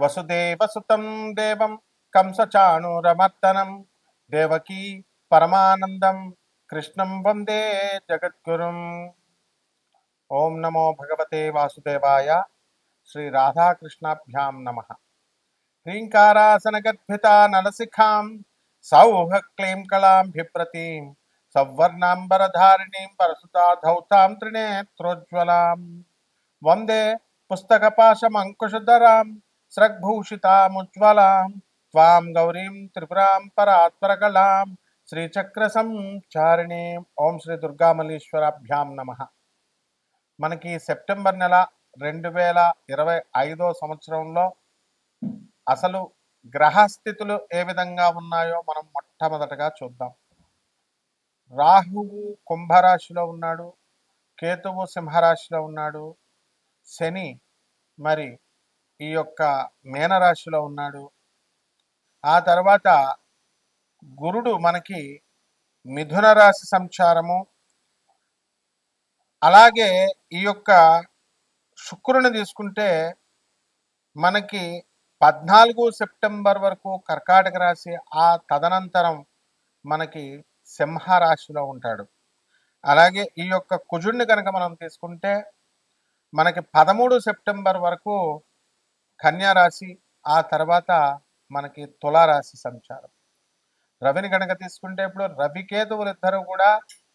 वसुदेवसुतं देवं कंसचाणूरमर्दनं, देवकी परमानन्दं, कृष्णं वंदे जगद्गुरुम्। ॐ नमो भगवते वासुदेवाय, श्रीराधाकृष्णाभ्यां नमः। ह्रीङ्कारासनगर्भिता नलसिखां सौः क्लीं कलां बिभ्रतीं सौवर्णाम्बरधारिणीं परसुता धौतां त्रिनेत्रोज्ज्वलां। वंदे స్రగ్భూషితాముజ్వలాం త్వాం గౌరీం త్రిపురాం పరాత్పరకళాం శ్రీచక్ర సంచారిణీం ఓం శ్రీ దుర్గామల్లీశ్వరాభ్యాం నమ. మనకి సెప్టెంబర్ నెల రెండు వేల ఇరవై ఐదో సంవత్సరంలో అసలు గ్రహస్థితులు ఏ విధంగా ఉన్నాయో మనం మొట్టమొదటగా చూద్దాం. రాహువు కుంభరాశిలో ఉన్నాడు కేతువు సింహరాశిలో ఉన్నాడు శని మరి ఈ యొక్క మీనరాశిలో ఉన్నాడు. ఆ తర్వాత గురుడు మనకి మిథున రాశి సంచారము. అలాగే ఈ యొక్క శుక్రుని తీసుకుంటే మనకి పద్నాలుగు సెప్టెంబర్ వరకు కర్కాటక రాశి ఆ తదనంతరం మనకి సింహ రాశిలో ఉంటాడు. అలాగే ఈ యొక్క కుజుడిని కనుక మనం తీసుకుంటే మనకి పదమూడు సెప్టెంబర్ వరకు కన్యారాశి ఆ తర్వాత మనకి తులారాశి సంచారం. రవిని కనుక తీసుకుంటే ఇప్పుడు రవికేతువులు ఇద్దరు కూడా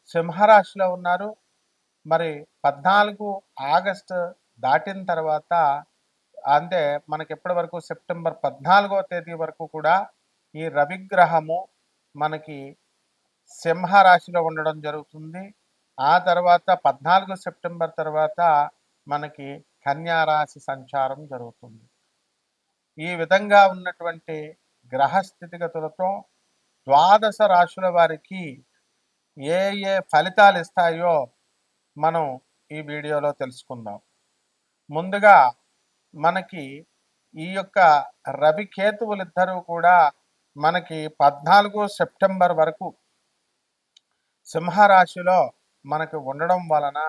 సింహరాశిలో ఉన్నారు. మరి పద్నాలుగు ఆగస్టు దాటిన తర్వాత అంటే మనకి ఎప్పటి వరకు సెప్టెంబర్ పద్నాలుగో తేదీ వరకు కూడా ఈ రవిగ్రహము మనకి సింహ రాశిలో ఉండడం జరుగుతుంది. ఆ తర్వాత పద్నాలుగు సెప్టెంబర్ తర్వాత మనకి కన్యారాశి సంచారం జరుగుతుంది. ఈ విధంగా ఉన్నటువంటి గ్రహ స్థితిగతులతో ద్వాదశ రాశుల వారికి ఏ ఏ ఫలితాలు ఇస్తాయో మనం ఈ వీడియోలో తెలుసుకుందాం. ముందుగా మనకి ఈ యొక్క రవికేతువులు కేతువులిద్దరూ కూడా మనకి పద్నాలుగు సెప్టెంబర్ వరకు సింహరాశిలో మనకి ఉండడం వలన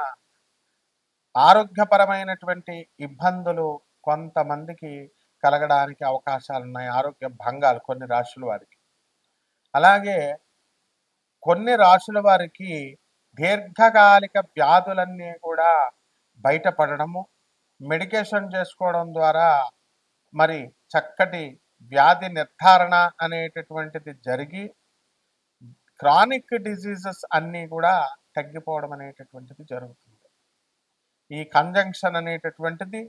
ఆరోగ్యపరమైనటువంటి ఇబ్బందులు కొంతమందికి కలగడానికి అవకాశాలు ఉన్నాయి ఆరోగ్య భంగాలు కొన్ని రాశుల వారికి. అలాగే కొన్ని రాశుల వారికి దీర్ఘకాలిక వ్యాధులన్నీ కూడా బయటపడడము మెడికేషన్ చేసుకోవడం ద్వారా మరి చక్కటి వ్యాధి నిర్ధారణ అనేటటువంటిది జరిగి క్రానిక్ డిజీజెస్ అన్నీ కూడా తగ్గిపోవడం అనేటటువంటిది జరుగుతుంది. ఈ కంజంక్షన్ అనేటటువంటిది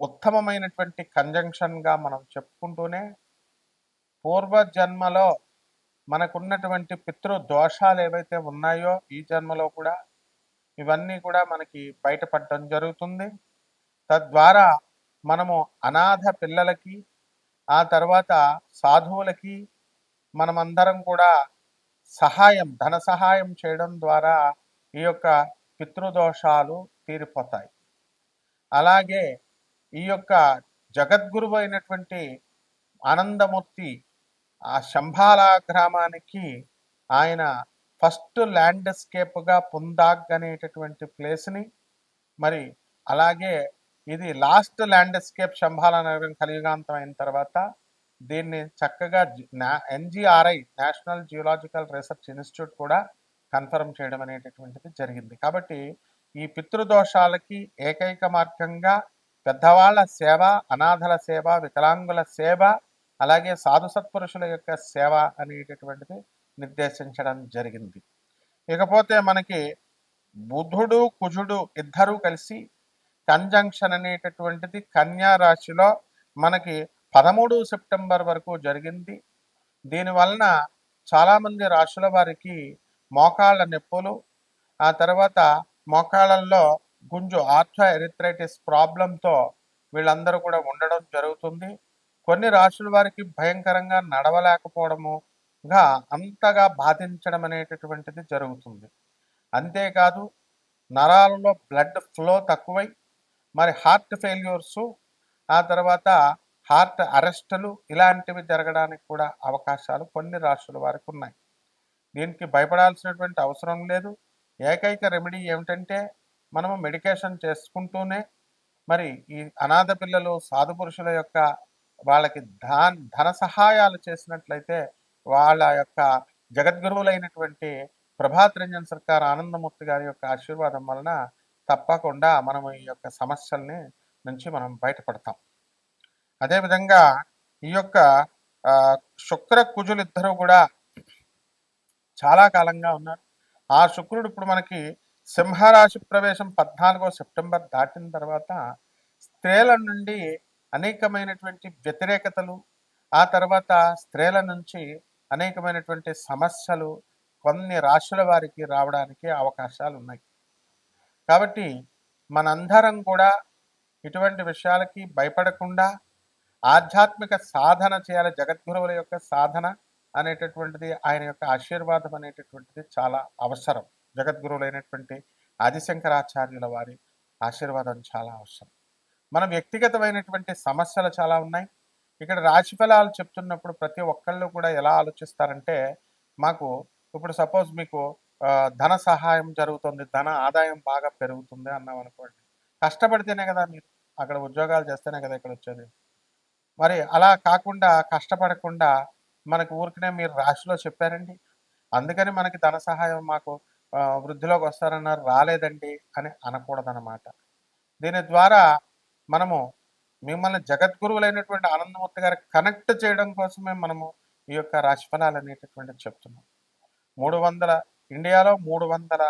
ఉత్తమమైనటువంటి కంజంక్షన్గా మనం చెప్పుకుంటూనే పూర్వజన్మలో మనకున్నటువంటి పితృ దోషాలు ఏవైతే ఉన్నాయో ఈ జన్మలో కూడా ఇవన్నీ కూడా మనకి బయటపడడం జరుగుతుంది. తద్వారా మనము అనాథ పిల్లలకి ఆ తర్వాత సాధువులకి మనమందరం కూడా సహాయం ధన సహాయం చేయడం ద్వారా ఈ యొక్క పితృదోషాలు తీరిపోతాయి. అలాగే ఈ యొక్క జగద్గురువు అయినటువంటి ఆనందమూర్తి ఆ శంభాల గ్రామానికి ఆయన ఫస్ట్ ల్యాండ్స్కేప్గా పుందాగ్ అనేటటువంటి ప్లేస్ని మరి అలాగే ఇది లాస్ట్ ల్యాండ్స్కేప్ శంభాల నగరం కలియుగాంతం అయిన తర్వాత దీన్ని చక్కగా NGRI national geological research institute కూడా కన్ఫర్మ్ చేయడం అనేటటువంటిది జరిగింది. కాబట్టి ఈ పితృదోషాలకి ఏకైక మార్గంగా పెద్దవాళ్ళ సేవ అనాథల సేవ వికలాంగుల సేవ అలాగే సాధు సత్పురుషుల యొక్క సేవ అనేటటువంటిది నిర్దేశించడం జరిగింది. ఇకపోతే మనకి బుధుడు కుజుడు ఇద్దరూ కలిసి కంజంక్షన్ అనేటటువంటిది కన్యా రాశిలో మనకి పదమూడు సెప్టెంబర్ వరకు జరిగింది. దీనివలన చాలామంది రాశుల వారికి మోకాళ్ళ నొప్పులు ఆ తర్వాత మోకాళ్ళల్లో గుంజు ఆర్థో ఎరిథ్రైటిస్ ప్రాబ్లంతో వీళ్ళందరూ కూడా ఉండడం జరుగుతుంది. కొన్ని రాశుల వారికి భయంకరంగా నడవలేకపోవడముగా అంతగా బాధించడం అనేటటువంటిది జరుగుతుంది. అంతేకాదు నరాలలో బ్లడ్ ఫ్లో తక్కువై మరి హార్ట్ ఫెయిల్యూర్స్ ఆ తర్వాత హార్ట్ అరెస్టులు ఇలాంటివి జరగడానికి కూడా అవకాశాలు కొన్ని రాష్ట్రాల వారికి ఉన్నాయి. దీనికి భయపడాల్సినటువంటి అవసరం లేదు. ఏకైక రెమెడీ ఏమిటంటే మనము మెడికేషన్ చేసుకుంటూనే మరి ఈ అనాథ పిల్లలు సాధు పురుషుల యొక్క వాళ్ళకి ధన ధన సహాయాలు చేసినట్లయితే వాళ్ళ యొక్క జగద్గురువులైనటువంటి ప్రభాత్ రంజన్ సర్కార్ ఆనందమూర్తి గారి యొక్క ఆశీర్వాదం వలన తప్పకుండా మనం ఈ యొక్క సమస్యల్ని నుంచి మనం బయటపడతాం. అదేవిధంగా ఈ యొక్క శుక్ర కుజులు ఇద్దరు కూడా చాలా కాలంగా ఉన్నారు. ఆ శుక్రుడు ఇప్పుడు మనకి సింహరాశి ప్రవేశం పద్నాలుగో సెప్టెంబర్ దాటిన తర్వాత స్త్రీల నుండి అనేకమైనటువంటి వ్యతిరేకతలు ఆ తర్వాత స్త్రీల నుంచి అనేకమైనటువంటి సమస్యలు కొన్ని రాశుల వారికి రావడానికి అవకాశాలు ఉన్నాయి. కాబట్టి మనందరం కూడా ఇటువంటి విషయాలకి భయపడకుండా ఆధ్యాత్మిక సాధన చేయాలి. జగద్గురువుల యొక్క సాధన అనేటటువంటిది ఆయన యొక్క ఆశీర్వాదం అనేటటువంటిది చాలా అవసరం. జగద్గురువులైనటువంటి ఆదిశంకరాచార్యుల వారి ఆశీర్వాదం చాలా అవసరం. మన వ్యక్తిగతమైనటువంటి సమస్యలు చాలా ఉన్నాయి. ఇక్కడ రాశి ఫలాలు చెప్తున్నప్పుడు ప్రతి ఒక్కళ్ళు కూడా ఎలా ఆలోచిస్తారంటే మాకు ఇప్పుడు సపోజ్ మీకు ధన సహాయం జరుగుతుంది ధన ఆదాయం బాగా పెరుగుతుంది అన్నాం అనుకోండి. కష్టపడితేనే కదా మీరు అక్కడ ఉద్యోగాలు చేస్తేనే కదా ఇక్కడ వచ్చేది. మరి అలా కాకుండా కష్టపడకుండా మనకు ఊరికనే మీరు రాశిలో చెప్పారండి. అందుకని మనకి ధన సహాయం మాకు వృద్ధిలోకి వస్తారన్నారు రాలేదండి అని అనకూడదన్నమాట. దీని ద్వారా మనము మిమ్మల్ని జగద్గురువులైనటువంటి ఆనందమూర్తి గారు కనెక్ట్ చేయడం కోసమే మనము ఈ యొక్క రాశిఫలాలు అనేటటువంటిది చెప్తున్నాం. మూడు వందల ఇండియాలో మూడు వందల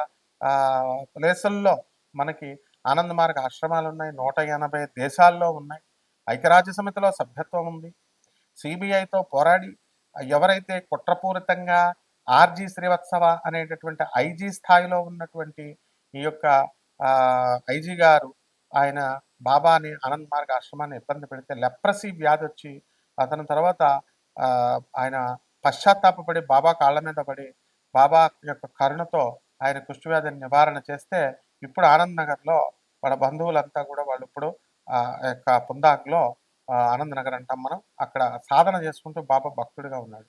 ప్లేసుల్లో మనకి ఆనంద మార్గ ఆశ్రమాలు ఉన్నాయి నూట ఎనభై దేశాల్లో ఉన్నాయి. ఐక్యరాజ్య సమితిలో సభ్యత్వం ఉంది. సిబిఐతో పోరాడి ఎవరైతే కుట్రపూరితంగా ఆర్జీ శ్రీవత్సవ అనేటటువంటి ఐజీ స్థాయిలో ఉన్నటువంటి ఈ యొక్క ఐజీ గారు ఆయన బాబాని ఆనంద్ మార్గ ఆశ్రమాన్ని ఇబ్బంది పెడితే లెప్రసీ వ్యాధి వచ్చి అతని తర్వాత ఆ, ఆయన పశ్చాత్తాపడి బాబా కాళ్ళ మీద పడి బాబా యొక్క కరుణతో ఆయన కుష్ఠవ్యాధిని నివారణ చేస్తే ఇప్పుడు ఆనంద్ నగర్లో వాళ్ళ బంధువులంతా కూడా వాళ్ళు ఇప్పుడు ఆ యొక్క పుందాక్లో ఆనంద్ నగర్ అంటాం మనం అక్కడ సాధన చేసుకుంటూ బాబా భక్తుడిగా ఉన్నాడు.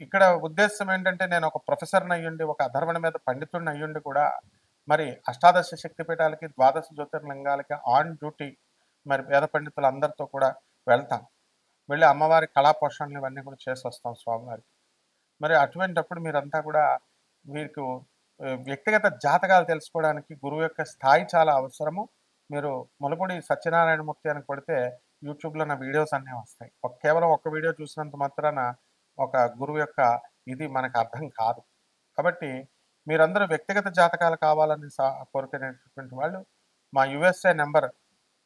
ఇక్కడ ఉద్దేశం ఏంటంటే నేను ఒక ప్రొఫెసర్ని అయ్యుండి ఒక అధర్వణ మీద పండితుడిని అయ్యుండి కూడా మరి అష్టాదశ శక్తిపీఠాలకి ద్వాదశ జ్యోతిర్లింగాలకి ఆన్ డ్యూటీ మరి వేద పండితులు అందరితో కూడా వెళ్తాం. వెళ్ళి అమ్మవారి కళా పోషణలు ఇవన్నీ కూడా చేసి వస్తాం స్వామివారికి. మరి అటువంటిప్పుడు మీరంతా కూడా మీకు వ్యక్తిగత జాతకాలు తెలుసుకోవడానికి గురువు యొక్క స్థాయి చాలా అవసరము. మీరు ములపూడి సత్యనారాయణమూర్తి అని కొడితే యూట్యూబ్లో నా వీడియోస్ అన్నీ వస్తాయి. కేవలం ఒక వీడియో చూసినంత మాత్రాన ఒక గురువు యొక్క ఇది మనకు అర్థం కాదు. కాబట్టి మీరందరూ వ్యక్తిగత జాతకాలు కావాలని సా కోరుకునేటటువంటి వాళ్ళు మా యుఎస్ఏ నెంబర్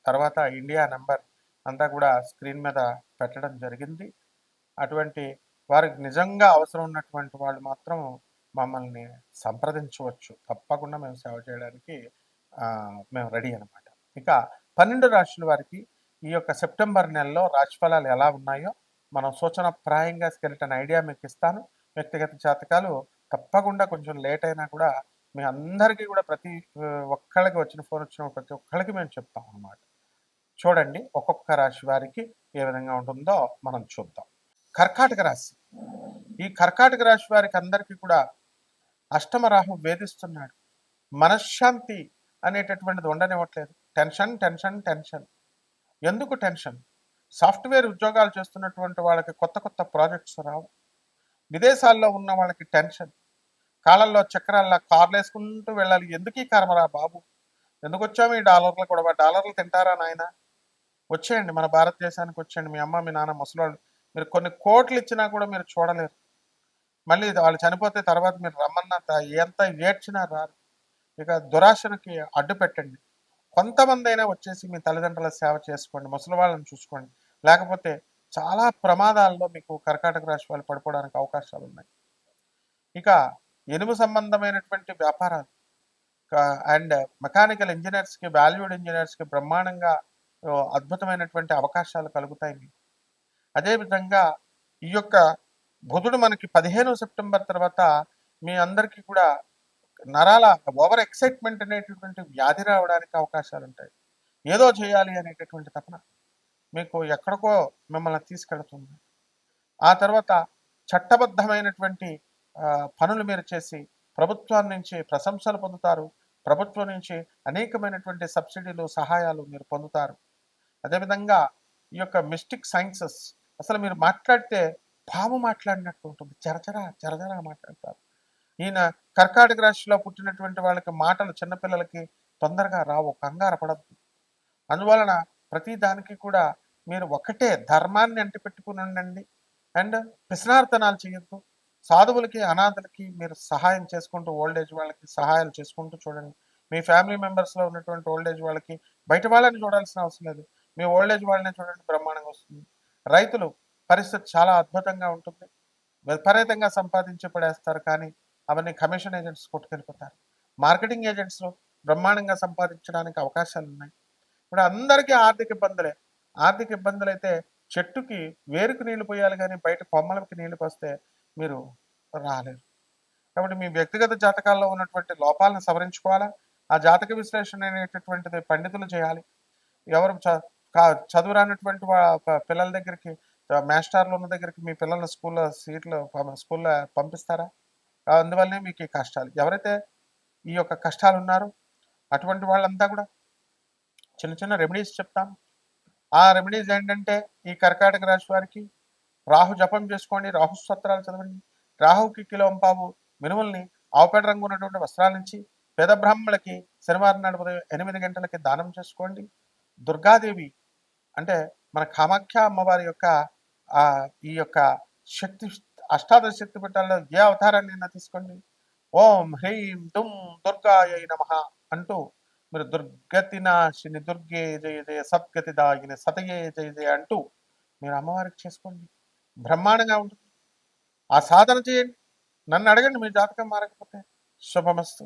తర్వాత ఇండియా నెంబర్ అంతా కూడా స్క్రీన్ మీద పెట్టడం జరిగింది. అటువంటి వారికి నిజంగా అవసరం ఉన్నటువంటి వాళ్ళు మాత్రం మమ్మల్ని సంప్రదించవచ్చు. తప్పకుండా మేము సేవ చేయడానికి మేము రెడీ అనమాట ఇక పన్నెండు రాశుల వారికి ఈ యొక్క సెప్టెంబర్ నెలలో రాశిఫలాలు ఎలా ఉన్నాయో మనం సూచన ప్రాయంగా స్కెలిటన్ ఐడియా మీకు ఇస్తాను. వ్యక్తిగత జాతకాలు తప్పకుండా కొంచెం లేట్ అయినా కూడా మీ అందరికీ కూడా ప్రతి ఒక్కళ్ళకి వచ్చిన ఫోన్ వచ్చిన ప్రతి ఒక్కళ్ళకి మేము చెప్తాం అన్నమాట. చూడండి ఒక్కొక్క రాశి వారికి ఏ విధంగా ఉంటుందో మనం చూద్దాం. కర్కాటక రాశి. ఈ కర్కాటక రాశి వారికి అందరికీ కూడా అష్టమ రాహు వేధిస్తున్నాడు. మనశ్శాంతి అనేటటువంటిది ఉండనివ్వట్లేదు. Tension tension tension. ఎందుకు టెన్షన్? సాఫ్ట్వేర్ ఉద్యోగాలు చేస్తున్నటువంటి వాళ్ళకి కొత్త కొత్త ప్రాజెక్ట్స్ రావు. విదేశాల్లో ఉన్న వాళ్ళకి టెన్షన్. కాలంలో చక్రాల్లో కార్లు వేసుకుంటూ వెళ్ళాలి. ఎందుకు ఈ కర్మరా బాబు? ఎందుకు వచ్చాము ఈ డాలర్లు కూడా డాలర్లు తింటారా నాయన? వచ్చేయండి. మన భారతదేశానికి వచ్చేయండి. మీ అమ్మ మీ నాన్న ముసలాళ్ళు. మీరు కొన్ని కోట్లు ఇచ్చినా కూడా మీరు చూడలేరు. మళ్ళీ వాళ్ళు చనిపోతే తర్వాత మీరు రమ్మన్నంత ఎంత ఏడ్చినా రారు. ఇక దురాశనకి అడ్డు పెట్టండి కొంతమంది అయినా వచ్చేసి మీ తల్లిదండ్రుల సేవ చేసుకోండి. ముసలి వాళ్ళని చూసుకోండి. లేకపోతే చాలా ప్రమాదాల్లో మీకు కర్కాటక రాశి వాళ్ళు పడిపోవడానికి అవకాశాలు ఉన్నాయి ఇక ఎనుము సంబంధమైనటువంటి వ్యాపారాలు. అండ్ మెకానికల్ ఇంజనీర్స్కి వాల్యూడ్ ఇంజనీర్స్కి బ్రహ్మాండంగా అద్భుతమైనటువంటి అవకాశాలు కలుగుతాయి మీకు. అదేవిధంగా ఈ యొక్క బుధుడు మనకి పదిహేను సెప్టెంబర్ తర్వాత మీ అందరికీ కూడా నరాల ఓవర్ ఎక్సైట్మెంట్ అనేటటువంటి వ్యాధి రావడానికి అవకాశాలు ఉంటాయి ఏదో చేయాలి అనేటటువంటి తపన. మీకు ఎక్కడికో మిమ్మల్ని తీసుకెళ్తుంది. ఆ తర్వాత చట్టబద్ధమైనటువంటి పనులు మీరు చేసి ప్రభుత్వం నుంచి ప్రశంసలు పొందుతారు. ప్రభుత్వం నుంచి అనేకమైనటువంటి సబ్సిడీలు సహాయాలు మీరు పొందుతారు. అదేవిధంగా ఈ యొక్క మిస్టిక్ సైన్సెస్ అసలు మీరు మాట్లాడితే పాము మాట్లాడినట్టు ఉంటుంది. చరచర చరచర మాట్లాడతారు. ఈయన కర్కాటక రాశిలో పుట్టినటువంటి వాళ్ళకి మాటలు చిన్నపిల్లలకి తొందరగా రావు కంగారు పడద్దు. అందువలన ప్రతి దానికి కూడా మీరు ఒకటే ధర్మాన్ని అంటిపెట్టుకుని ఉండండి. అండ్ పిసనార్తనాలు చేయొద్దు. సాధువులకి అనాథలకి మీరు సహాయం చేసుకుంటూ ఓల్డ్ ఏజ్ వాళ్ళకి సహాయాలు చేసుకుంటూ చూడండి. మీ ఫ్యామిలీ మెంబర్స్లో ఉన్నటువంటి ఓల్డ్ ఏజ్ వాళ్ళకి బయట వాళ్ళని చూడాల్సిన అవసరం లేదు. మీ ఓల్డ్ ఏజ్ వాళ్ళని చూడండి బ్రహ్మాండంగా వస్తుంది. రైతులు పరిస్థితి చాలా అద్భుతంగా ఉంటుంది. విపరీతంగా సంపాదించి పడేస్తారు కానీ అవన్నీ కమిషన్ ఏజెంట్స్ కొట్టుకెళ్ళిపోతారు. మార్కెటింగ్ ఏజెంట్స్లో బ్రహ్మాండంగా సంపాదించడానికి అవకాశాలు ఉన్నాయి ఇప్పుడు అందరికీ ఆర్థిక ఇబ్బందులే. ఆర్థిక ఇబ్బందులు అయితే చెట్టుకి వేరుకు నీళ్ళు పోయాలి కానీ బయట కొమ్మలకి నీళ్ళు పోస్తే మీరు రాలేరు. కాబట్టి మీ వ్యక్తిగత జాతకాల్లో ఉన్నటువంటి లోపాలను సవరించుకోవాలా? ఆ జాతక విశ్లేషణ అనేటటువంటిది పండితులు చేయాలి. ఎవరు చ- కా- చదువు రానటువంటి పిల్లల దగ్గరికి మాస్టర్లు ఉన్న దగ్గరికి మీ పిల్లల స్కూల్లో సీట్లు స్కూల్లో పంపిస్తారా? అందువల్లనే మీకు ఈ కష్టాలు. ఎవరైతే ఈ యొక్క కష్టాలు ఉన్నారో అటువంటి వాళ్ళంతా కూడా చిన్న చిన్న రెమెడీస్ చెప్తాం. ఆ రెమెడీస్ ఏంటంటే ఈ కర్కాటక రాశి వారికి రాహు జపం చేసుకోండి రాహు సత్రాలు చదవండి. రాహుకి కిలోం పావు మినుముల్ని ఆవుపేట రంగు ఉన్నటువంటి వస్త్రాల నుంచి పేద బ్రాహ్మణులకి శనివారం నాడు ఉదయం ఎనిమిది గంటలకి దానం చేసుకోండి. దుర్గాదేవి అంటే మన కామాఖ్య అమ్మవారి యొక్క ఈ యొక్క శక్తి అష్టాదశ శక్తి పీఠాల్లో ఏ అవతారాన్ని తీసుకోండి. ఓం హ్రీం దుమ్ దుర్గాయ నమ అంటూ మీరు దుర్గతి నాశిని దుర్గే జయ జయ సద్గతి దాగిని సతయే జయ జయ అంటూ మీరు అమ్మవారికి చేసుకోండి. బ్రహ్మాండంగా ఉంటుంది. ఆ సాధన చేయండి. నన్ను అడగండి మీ జాతకం మారకపోతే. శుభమస్తు.